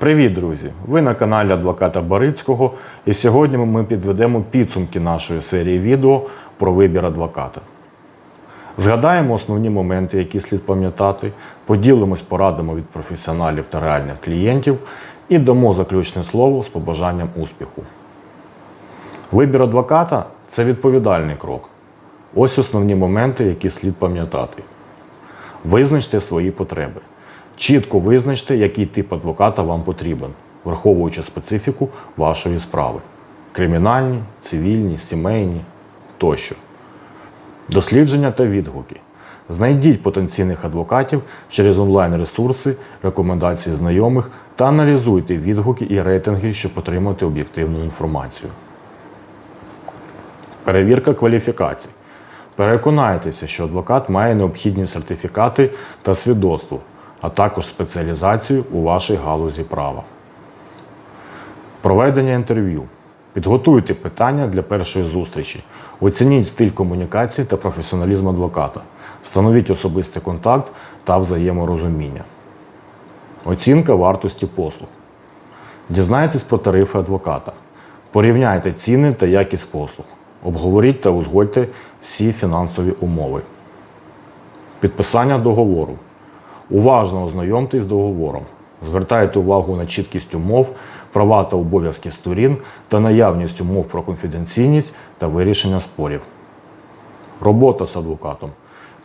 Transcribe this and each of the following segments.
Привіт, друзі! Ви на каналі адвоката Барицького, і сьогодні ми підведемо підсумки нашої серії відео про вибір адвоката. Згадаємо основні моменти, які слід пам'ятати, поділимось порадами від професіоналів та реальних клієнтів і дамо заключне слово з побажанням успіху. Вибір адвоката це відповідальний крок. Ось основні моменти, які слід пам'ятати. Визначте свої потреби. Чітко визначте, який тип адвоката вам потрібен, враховуючи специфіку вашої справи: кримінальні, цивільні, сімейні тощо. Дослідження та відгуки. Знайдіть потенційних адвокатів через онлайн-ресурси, рекомендації знайомих та аналізуйте відгуки і рейтинги, щоб отримати об'єктивну інформацію. Перевірка кваліфікацій. Переконайтеся, що адвокат має необхідні сертифікати та свідоцтво, а також спеціалізацію у вашій галузі права. Проведення інтерв'ю. Підготуйте питання для першої зустрічі. Оцініть стиль комунікації та професіоналізм адвоката. Встановіть особистий контакт та взаєморозуміння. Оцінка вартості послуг. Дізнайтесь про тарифи адвоката. Порівняйте ціни та якість послуг. Обговоріть та узгодьте всі фінансові умови. Підписання договору. Уважно ознайомтесь з договором. Звертайте увагу на чіткість умов, права та обов'язки сторін та наявність умов про конфіденційність та вирішення спорів. Робота з адвокатом.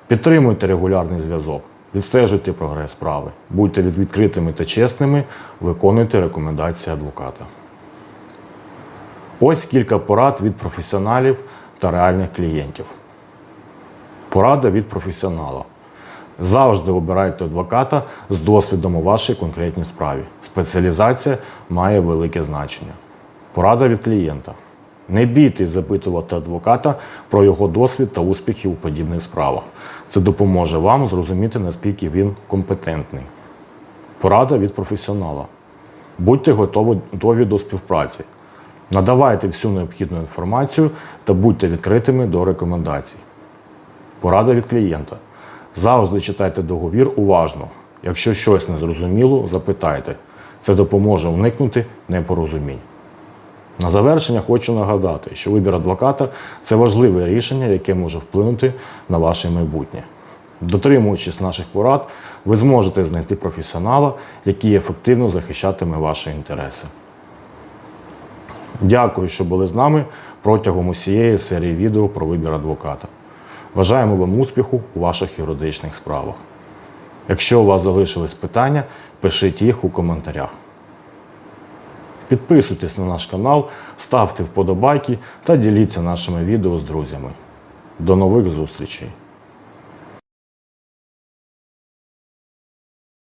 Підтримуйте регулярний зв'язок, відстежуйте прогрес справи, будьте відкритими та чесними, виконуйте рекомендації адвоката. Ось кілька порад від професіоналів та реальних клієнтів. Порада від професіонала. Завжди обирайте адвоката з досвідом у вашій конкретній справі. Спеціалізація має велике значення. Порада від клієнта. Не бійтесь запитувати адвоката про його досвід та успіхи у подібних справах. Це допоможе вам зрозуміти, наскільки він компетентний. Порада від професіонала. Будьте готові до співпраці. Надавайте всю необхідну інформацію та будьте відкритими до рекомендацій. Порада від клієнта. Завжди читайте договір уважно. Якщо щось не зрозуміло, запитайте. Це допоможе уникнути непорозумінь. На завершення хочу нагадати, що вибір адвоката це важливе рішення, яке може вплинути на ваше майбутнє. Дотримуючись наших порад, ви зможете знайти професіонала, який ефективно захищатиме ваші інтереси. Дякую, що були з нами протягом усієї серії відео про вибір адвоката. Бажаємо вам успіху у ваших юридичних справах. Якщо у вас залишились питання, пишіть їх у коментарях. Підписуйтесь на наш канал, ставте вподобайки та діліться нашими відео з друзями. До нових зустрічей!